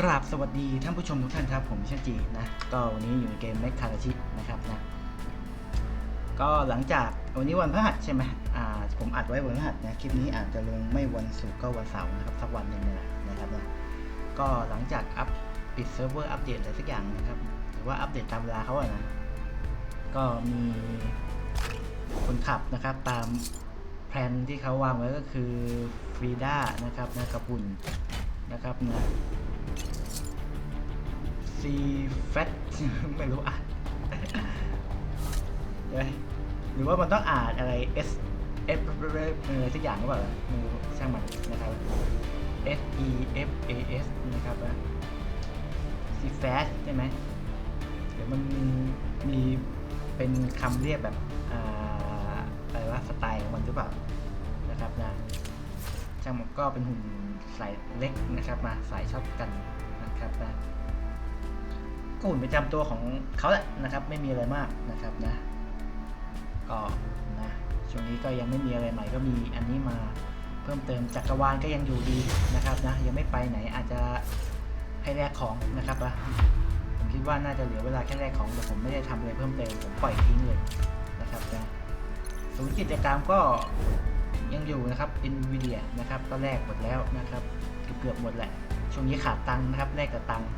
กราบสวัสดีท่านผู้ชมทุกท่านครับ ผมชันจีนะ ก็วันนี้อยู่ในเกมแมคคาราชินะครับนะ ก็หลังจากวันนี้วันพฤหัสใช่ไหมอ่าผมอัดไว้วันพฤหัสนะคลิปนี้อาจจะลงไม่วันศุกร์ก็วันเสาร์นะครับสักวันหนึ่งนี่แหละนะครับนะก็หลังจากอัปปิดเซิร์ฟเวอร์อัปเดตอะไรสักอย่างนะครับ หรือว่าอัปเดตตามเวลาเขาอะนะก็มีคนขับนะครับตามแผนที่เขาวางไว้ก็คือฟรีด้านะครับนะกระปุ่นนะครับนะ ซีแฟตไม่รู้อ่านหรือว่ามันต้องอ่านอะไร S F อะไรสักอย่างหรือเปล่าไม่รู้ช่างมันนะครับ S E F A S นะครับนะ C fast ใช่ไหมเดี๋ยวมันมีเป็นคำเรียกแบบอ่าอะไรว่าสไตล์ของมันหรือเปล่านะครับนะ ช่างมันก็เป็นหุ่นสายเล็กนะครับ มาสายชอบกันนะครับนะก็หุ่นประจำตัวของเขาแหละนะครับ ไม่มีอะไรมากนะครับนะ ก็นะช่วงนี้ก็ยังไม่มีอะไรใหม่ก็มีอันนี้มาเพิ่มเติมจักรวาลก็ยังอยู่ดีนะครับนะยังไม่ไปไหนอาจจะให้แลกของนะครับนะผมคิดว่าน่าจะเหลือเวลาแค่แลกของแต่ผมไม่ได้ทำอะไรเพิ่มเติมผมปล่อยทิ้งเลยนะครับนะศูนย์กิจกรรมก็ ยังอยู่นะครับ NVIDIA นะครับก็แลกหมดแล้วนะครับเกือบๆหมดแหละช่วงนี้ขาดตังค์นะครับแลกแต่ตังค์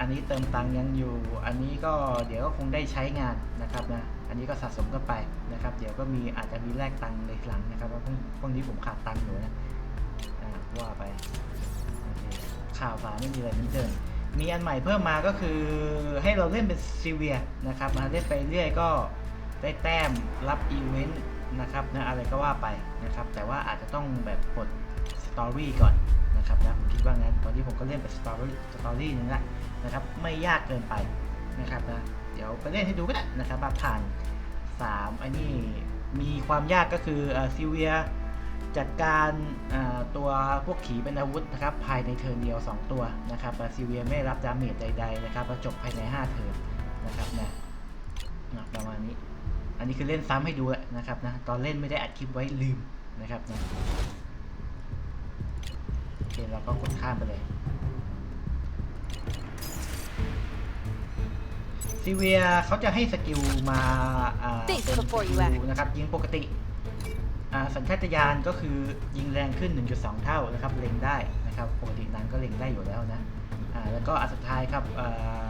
อันนี้เติมตังค์ยังอยู่ อันนี้ก็เดี๋ยวก็คงได้ใช้งานนะครับนะอันนี้ก็สะสมกันไปนะครับ เดี๋ยวก็มีอาจจะมีแลกตังค์ในหลังนะครับว่าพวกพวกนี้ผมขาดตังค์อยู่นะว่าไปข่าวสารไม่มีอะไรเหมือนเดิมมีอันใหม่เพิ่มมาก็คือให้เราเล่นเป็นซีเวียนะครับมาเล่นไปเรื่อยก็ได้แต้มรับอีเวนต์ นะครับนะอะไรก็ว่าไปนะครับ แต่ว่าอาจจะต้องแบบกดสตอรี่ก่อนนะครับนะผมคิดว่างั้นตอนนี้ผมก็เล่นเป็นสตอรี่สตอรี่นึงละนะครับ ไม่ยากเกินไปนะครับนะเดี๋ยวไปเล่นให้ดูก็ได้นะครับว่าผ่าน3อันนี้มีความยากก็คือซิเวียจัดการตัวพวกขีเป็นอาวุธนะครับภายในเทิร์นเดียว 2 ตัวนะครับซิเวียไม่รับดาเมจใดๆนะครับจบภายใน 5 เทิร์นนะครับนะนะประมาณนี้ อันนี้คือเล่นซ้ำให้ดูแหละนะครับนะตอนเล่นไม่ได้อัดคลิปไว้ลืมนะครับนะโอเคเราก็กดข้ามไปเลยซีเวียเขาจะให้สกิลมาอ่า Think เป็นส before กิ you ล act นะครับยิงปกติอ่าสัญชาตญาณก็คือยิงแรงขึ้น 1.2 เท่านะครับเล็งได้นะครับปกตินั้นก็เล็งได้อยู่แล้วนะอ่าแล้วก็อันสุดท้ายครับอ่า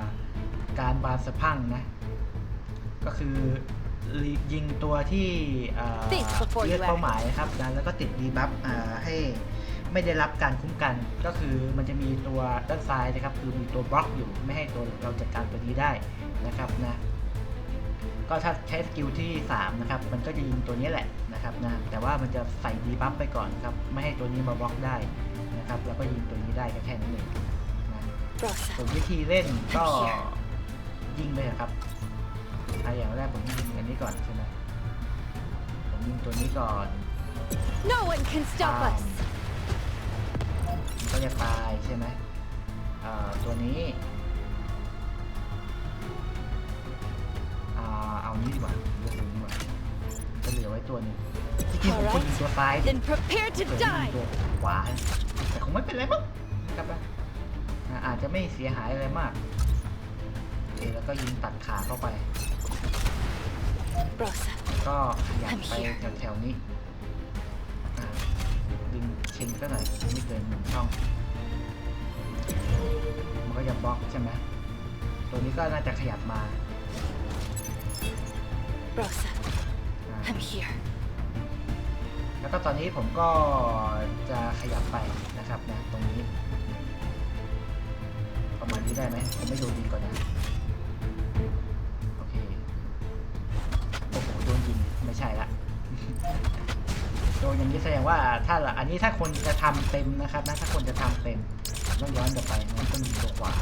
การบานสะพังนะก็คือ ยิงตัวที่อ่า Think before you เลือกเป้าหมายนะครับนะแล้วก็ติดดีบัฟอ่าให้ไม่ได้รับการคุ้มกัน ก็คือมันจะมีตัวด้านซ้ายนะครับ คือมีตัวบล็อกอยู่ไม่ให้ตัวเราจัดการตัวนี้ได้นะครับนะ ก็ถ้าใช้สกิลที่ 3 นะครับ มันก็จะยิงตัวนี้แหละนะครับนะ แต่ว่ามันจะใส่ดีบัฟไปก่อนครับ ไม่ให้ตัวนี้มาบล็อกได้นะครับ แล้วก็ยิงตัวนี้ได้ก็แค่นั้นเองนะ Rosa. ส่วนวิธีเล่นก็ยิงเลยครับ อะอย่างแรกผมยิงอันนี้ก่อนใช่ไหมผมยิงตัวนี้ก่อน No one can stop us. มันก็จะตายใช่ไหมเอ่อตัวนี้อ่าเอานี้ดีกว่าเลือกตัวนี้ดีกว่าจะเหลือไว้ตัวหนึงจริงๆผมควรยิงตัวซ้ายดิ Then prepare to เกิดยิง die. ตัวขวาแต่คงไม่เป็นไรมั้งครับนะอ่าอาจจะไม่เสียหายอะไรมากโอเคแล้วก็ยิงตัดขาเข้าไป Rosa. ก็ขยับไปแถวๆนี้อ่าดึงเชนก็หน่อยไม่เกินหนึ่งช่อง มันก็จะบล็อกใช่ไหมตัวนี้ก็น่าจะขยับมา Rosa. อ่า I'm here. แล้วก็ตอนนี้ผมก็จะขยับไปนะครับนะตรงนี้ ประมาณนี้ได้ไหมผมไม่โดนยิงก่อนนะ โดนอย่างนี้แสดงว่าถ้าอันนี้ถ้าคนจะทำเต็มนะครับนะถ้าคนจะทำเต็มต้องย้อนกลับไปงั้นต้องยิงตัวขวา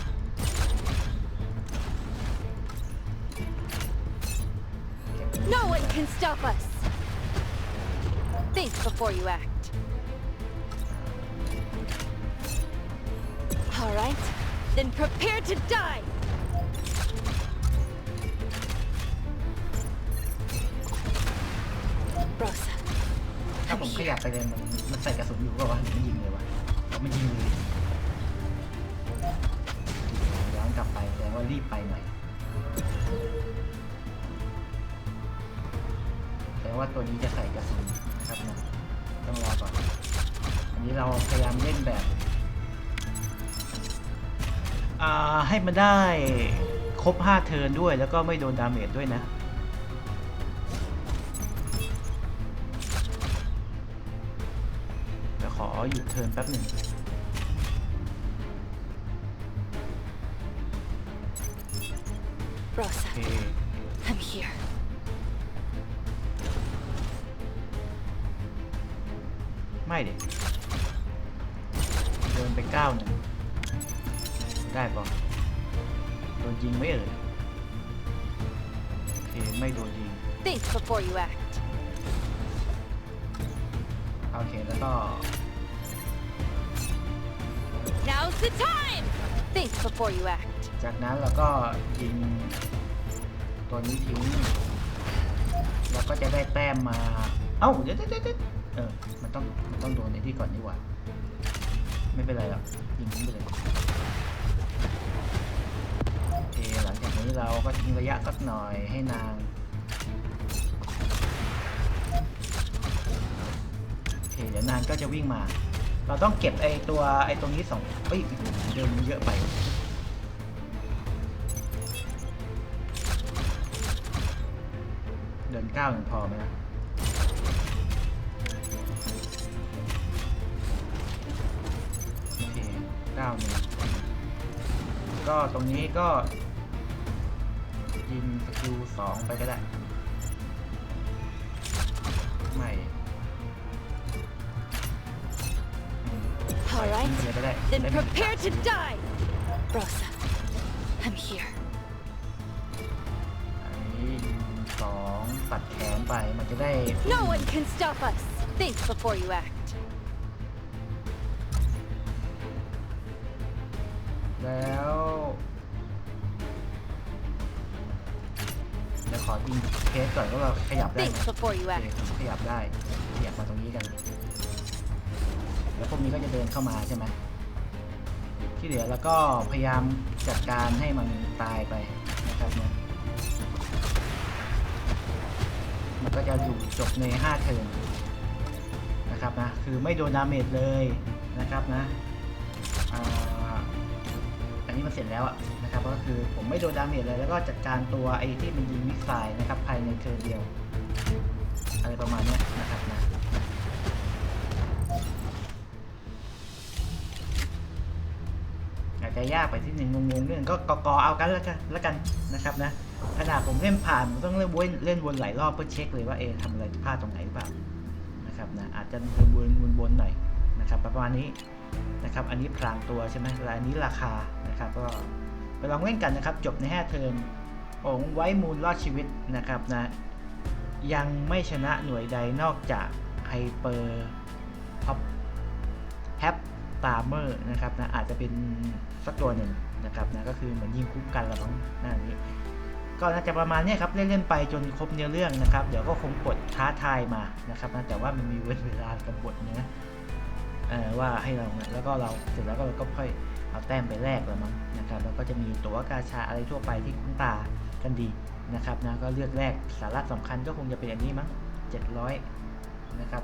No one can stop us. Think before you act. All right. Then prepare to die. Rosa. ถ้าผมขยับไปเลยมันมันใส่กระสุนอยู่ก็ว่ามันยิงเลยวะมันยิงเลยย้อนกลับไปแต่ว่ารีบไปหน่อยแต่ว่าตัวนี้จะใส่กระสุนนะครับนะต้องรอก่อนอันนี้เราพยายามเล่นแบบให้มันได้ครบ 5 เทิร์นด้วยแล้วก็ไม่โดนดาเมจด้วยนะ ขอหยุดเทิร์นแป๊บหนึ่งโอ Rosa, เค I'm here. ไม่เด็เดินไปก้าวหนึ่งได้ปะโดนยิงไหม่เอ่ยโอเคไม่โดนยิง Think before you act. โอเคแล้วก็ Now's the time! Think before you act. จากนั้นเราก็ยิงตัวนี้ทิ้งเราก็จะได้แต้มมา เอ้าเดี๋ยวเดี๋ยวเดี๋ยวเดี๋ยวเออ มันต้อง มันต้องโดนในที่ก่อนนี่หว่า ไม่เป็นไรหรอก ยิงทิ้งไปเลย โอเค หลังจากนี้เราก็ทิ้งระยะสักหน่อยให้นาง โอเค เดี๋ยวนางก็จะวิ่งมา เราต้องเก็บไอตัวไอตรงนี้สองเอ้ยเดินเยอะไป เดินเก้าหนึ่งพอไหมนะโอเคก้าหนึ่งก็ตรงนี้ก็ยิงสกิลสองไปก็ได้ไม่ All right. ยิงไปเลยก็ได้ Then ได้ไม่ prepare to die! Rosa, I'm here. อันนี้ยิงสองตัดแขนไปมันจะได้ No one can stop us! Think before you act. แล้วเดี๋ยวขอยิงเคสก่อนว่าเราขยับได้ Think ไหม before you โอ act. เคขยับได้ขยับมาตรงนี้กันแล้ วพวกนี้ก็จะเดินเข้ามาใช่ไหมที่เหลือแล้วก็พยายามจัดการให้มันตายไปนะครับเนี่ยมันก็จะอยู่จบใน 5 เทิร์นนะครับนะคือไม่โดนดาเมจเลยนะครับนะอันนี้มันเสร็จแล้วอะนะครับก็คือผมไม่โดนดาเมจเลยแล้วก็จัดการตัวไอ้ที่มันยิงมิสไซล์นะครับภายในเทิร์นเดียว อะไรประมาณนี้นะครับนะ จจะยากไปที่หนึ่งงงๆเรื่องก็กกเอากันแล้วกันแล้วกันนะครับนะขนาดผมเล่นผ่านต้องเล่นวนเล่นวนหลายรอบเพื่อเช็คเลยว่าเอะทำอะไรพลาดตรงไหนหรือเปล่านะครับนะอาจจะวนวนวนหน่อยนะครับ ประมาณนี้นะครับอันนี้พรางตัวใช่ไหมและอันนี้ราคานะครับก็ไปลองเล่นกันนะครับ จบในแ5เทอมองไว้มูลรอดชีวิตนะครับนะยังไม่ชนะหน่วยใดนอกจากไฮเปอร์ท็อปแฮป ตาเมอร์นะครับนะอาจจะเป็นสักตัวหนึ่งนะครับนะก็คือเหมือนยิงคุ้มกันละมั้งหน้านี้ก็น่าจะประมาณนี้ครับเล่นๆไปจนครบเนื้อเรื่องนะครับ เดี๋ยวก็คงกดท้าทายมานะครับนะแต่ว่ามันมีเวลากับบทนะเอ่อว่าให้เราแล้วก็เราเสร็จแล้วก็เราก็ค่อยเอาแต้มไปแลกละมั้งนะครับแล้วก็จะมีตั๋วกาชาอะไรทั่วไปที่คุ้นตากันดีนะครับนะก็เลือกแรกสาระสำคัญก็คงจะเป็นอันนี้มั้ง700นะครับ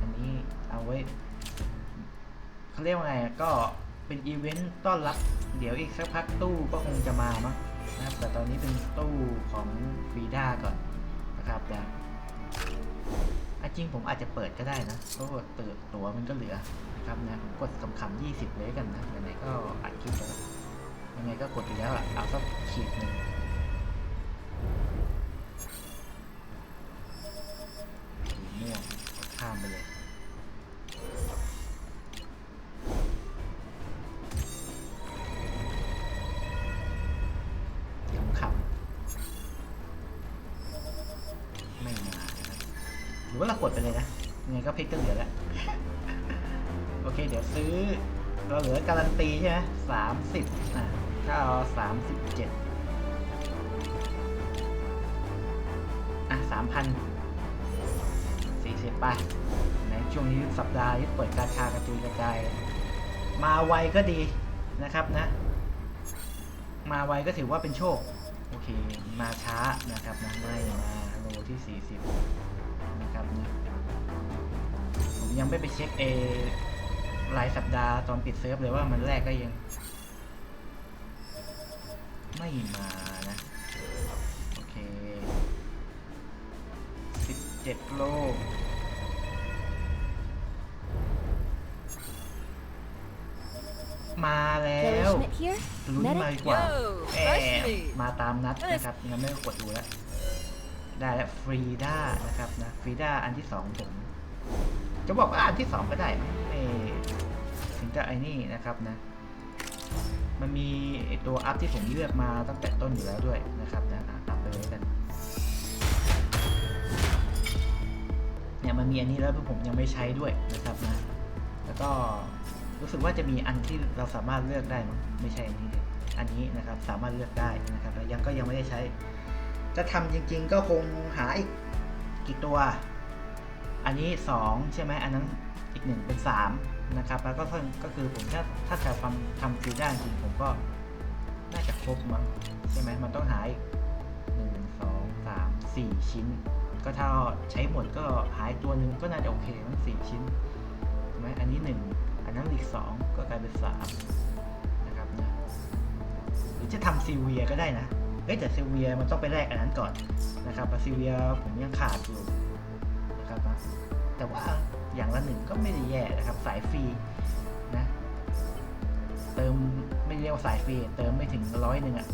อันนี้เอาไว้ เขาเรียกว่าไงก็เป็นอีเวนต์ต้อนรับ เดี๋ยวอีกสักพักตู้ก็คงจะมามั้งนะครับ แต่ตอนนี้เป็นตู้ของฟีด้าก่อนนะครับนะอ่จริงผมอาจจะเปิดก็ได้นะเพราะว่าเติตัวมันก็เหลือนะครับนะผมกดคำๆยี่สิบเลยกันนะไหนๆก็อัดคลิปแล้วยังไงก็กดอยู่แล้วอะเอาสักขีดหนึ่งม่วงข้ามไปเลย รือว่าเรากดไปเลยนะยังไงก็เพชรก็เหลือแล้ว โอเค เดี๋ยวซื้อ เราเหลือการันตีใช่ไหมสามสิบอะถ้าเอาสามสิบเจ็ดอะสามพันสี่สิบไปในช่วงนี้สัปดาห์ที่เปิดการชากระจุยกระจาย มาไวก็ดีนะครับนะ มาไวก็ถือว่าเป็นโชค โอเค มาช้านะครับนะไม่มาโลที่ 40นะครับ ผมยังไม่ไปเช็คเอรายสัปดาห์ตอนปิดเซิร์ฟเลยว่ามันแรกก็ยัง ไม่มานะ โอเค 17 โลมาแล้ว Nourishment here. ลุ้นมาดีกว่า Yo, แอ fresh บ meat มาตามนัดนะครับงั้นไม่ต้องกดดูแล้ว ได้แล้วฟรีด้านะครับนะฟรีด้าอันที่สองผมจะบอกว่าอันที่สองก็ได้ไม่ถึงจะไอ้นี่นะครับนะ มันมีตัวอัพที่ผมเลือกมาตั้งแต่ต้นอยู่แล้วด้วยนะครับนะอัพไปเลยกันเนี่ยมันมีอันนี้แล้วผมยังไม่ใช้ด้วยนะครับนะแล้วก็รู้สึกว่าจะมีอันที่เราสามารถเลือกได้มั้งไม่ใช่อันนี้ดิอันนี้นะครับสามารถเลือกได้นะครับแล้วยังก็ยังไม่ได้ใช้ จะทำจริงๆก็คงหาอีกกี่ตัว อันนี้สองใช่ไหมอันนั้นอีกหนึ่งเป็นสามนะครับ แล้วก็ก็คือผมถ้าถ้าจะทำทำฟรีได้จริงๆผมก็น่าจะครบมั้งใช่ไหมมันต้องหาอีกหนึ่งสองสามสี่ชิ้น ก็ถ้าใช้หมดก็หายตัวหนึ่งก็น่าจะโอเคมั้งสี่ชิ้นใช่ไหมอันนี้หนึ่งอันนั้นอีกสองก็กลายเป็นสามนะครับนะหรือจะทำซิลเวียก็ได้นะ เอ้แต่ซิเวียมันต้องไปแลกอันนั้นก่อนนะครับแต่ซิเวียผมยังขาดอยู่นะครับนะแต่ว่าอย่างละหนึ่งก็ไม่ได้แย่นะครับสายฟรีนะเติมไม่เรียกว่าสายฟรีเติมไม่ถึงร้อยหนึ่งอะ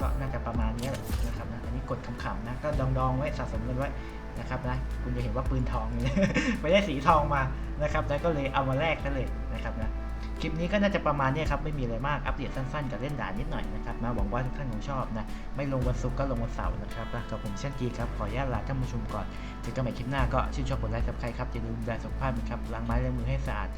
ก็น่าจะประมาณนี้แหละนะครับนะอันนี้กดขำๆนะก็ดองๆไว้สะสมกันไว้นะครับนะคุณจะเห็นว่าปืนทองนี่ไปได้สีทองมานะครับแล้วก็เลยเอามาแลกกันเลยนะครับนะ ลิปนี้ก็น่าจะประมาณนี้ครับ ไม่มีอะไรมาก อัปเดตสั้นๆ กับเล่นด่านนิดหน่อยนะครับนะหวังว่าทุกท่านคงชอบนะ ไม่ลงวันศุกร์ก็ลงวันเสาร์นะครับกับผมเช่นจีครับ ขออนุญาตลาท่านผู้ชมก่อน เจอกันใหม่คลิปหน้าก็ชื่นชอบกดไลค์กับใครครับ อย่าลืมดูแลสุขภาพนะครับ ล้างไม้ล้างมือให้สะอาด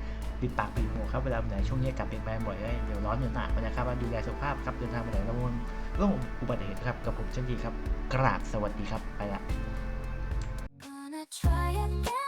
ปิดปากปิดหูครับ เวลาไหนช่วงนี้กลับเป็นไปบ่อยเลยเดี๋ยวร้อนเดี๋ยวหนาวนะครับดูแลสุขภาพครับ เดินทางไปไหนระวังเรื่องอุบัติเหตุครับกับผมเช่นดีครับ กราบสวัสดีครับ ไปละ try again.